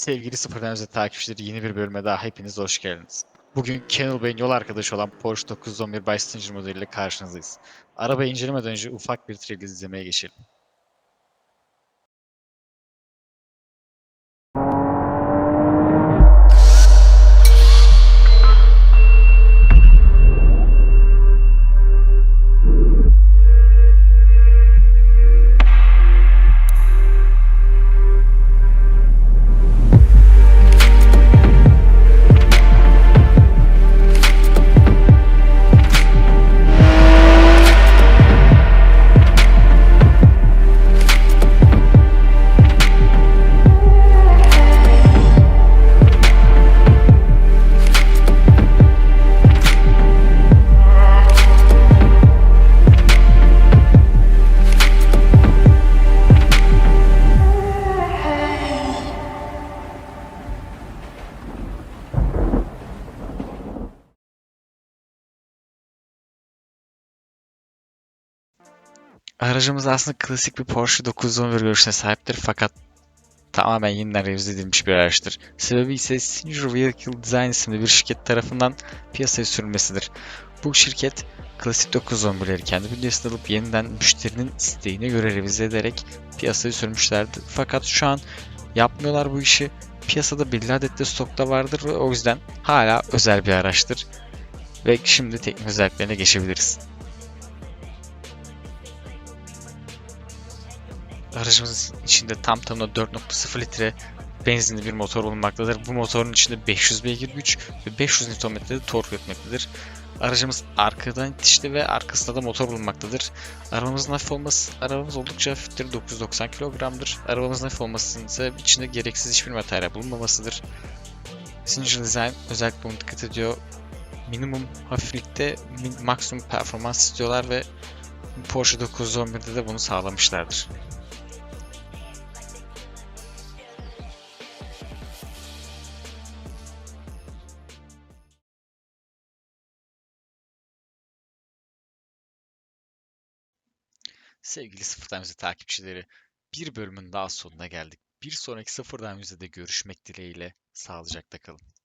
Sevgili Sıfırdan Özel takipçileri yeni bir bölüme daha hepiniz hoş geldiniz. Bugün Kenan Bey'in yol arkadaşı olan Porsche 911 Bystanger modeliyle karşınızdayız. Arabayı incelemeden önce ufak bir trailer izlemeye geçelim. Aracımız aslında klasik bir Porsche 911 görüşüne sahiptir fakat tamamen yeniden revize edilmiş bir araçtır. Sebebi ise Singer Vehicle Design isimli bir şirket tarafından piyasaya sürülmesidir. Bu şirket klasik 911'leri kendi bünyesine alıp yeniden müşterinin isteğine göre revize ederek piyasaya sürmüşlerdi. Fakat şu an yapmıyorlar bu işi. Piyasada belli adette stokta vardır ve o yüzden hala özel bir araçtır. Ve şimdi teknik özelliklerine geçebiliriz. Aracımızın içinde tam tamına 4.0 litre benzinli bir motor bulunmaktadır. Bu motorun içinde 500 beygir güç ve 500 Nm de tork üretmektedir. Aracımız arkadan itişli ve arkasında da motor bulunmaktadır. Arabamızın hafif olması, arabamız oldukça hafiftir, 990 kilogramdır. Arabamızın hafif olmasının ise içinde gereksiz hiçbir materyal bulunmamasıdır. Singer Design özellikle bunu dikkat ediyor. Minimum hafiflikte maksimum performans istiyorlar ve Porsche 911'de de bunu sağlamışlardır. Sevgili Sıfırdan Müze takipçileri, bir bölümün daha sonuna geldik. Bir sonraki Sıfırdan Müze'de görüşmek dileğiyle sağlıcakla kalın.